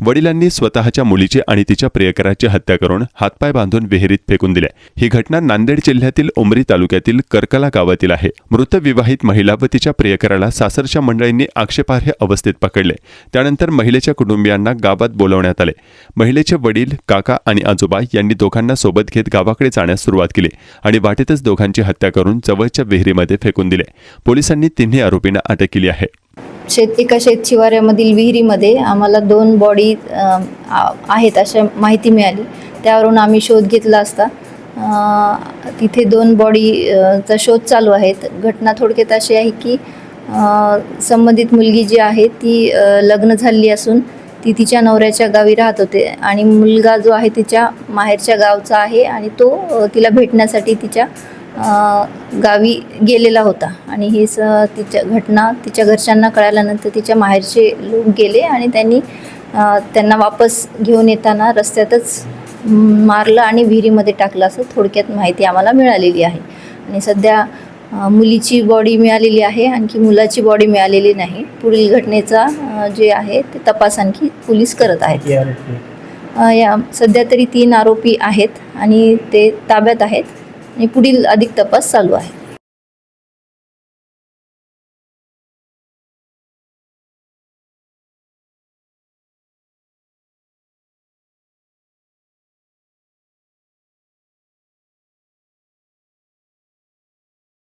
वडिलांनी स्वतःच्या मुलीची आणि तिच्या प्रियकराची हत्या करून हातपाय बांधून विहिरीत फेकून दिले. ही घटना नांदेड जिल्ह्यातील उमरी तालुक्यातील करकला गावातील आहे. मृत विवाहित महिला व तिच्या प्रियकराला सासरच्या मंडळींनी आक्षेपार्ह अवस्थेत पकडले. त्यानंतर महिलेच्या कुटुंबियांना गावात बोलवण्यात आले. महिलेचे वडील काका आणि आजोबा यांनी दोघांना सोबत घेत गावाकडे जाण्यास सुरुवात केली आणि वाटेतच दोघांची हत्या करून जवळच्या विहिरीमध्ये फेकून दिले. पोलिसांनी तिन्ही आरोपींना अटक केली आहे. शेत एका शेत शिवाऱ्यामधील विहिरीमध्ये आम्हाला दोन बॉडी आ- आहेत अशा माहिती मिळाली. त्यावरून आम्ही शोध घेतला असता. तिथे दोन बॉडीचा शोध चालू आहेत. घटना थोडक्यात अशी आहे की संबंधित मुलगी जी आहे ती लग्न झालेली असून ती तिच्या नवऱ्याच्या गावी राहत होते. आणि मुलगा जो आहे तिच्या माहेरच्या गावचा आहे आणि तो तिला भेटण्यासाठी तिच्या गावी गेलेला होता. आणि ही स तिच्या घटना तिच्या घरच्यांना कळाल्यानंतर तिच्या माहेरचे लोक गेले आणि त्यांनी त्यांना वापस घेऊन येताना रस्त्यातच मारलं आणि विहिरीमध्ये टाकलं असं थोडक्यात माहिती आम्हाला मिळालेली आहे. आणि सध्या मुलीची बॉडी मिळालेली आहे आणखी मुलाची बॉडी मिळालेली नाही. पुढील घटनेचा जे आहे ते तपास आणखी पोलीस करत आहेत. या सध्या तरी तीन आरोपी आहेत आणि ते ताब्यात आहेत. आणि पुढील अधिक तपास चालू आहे.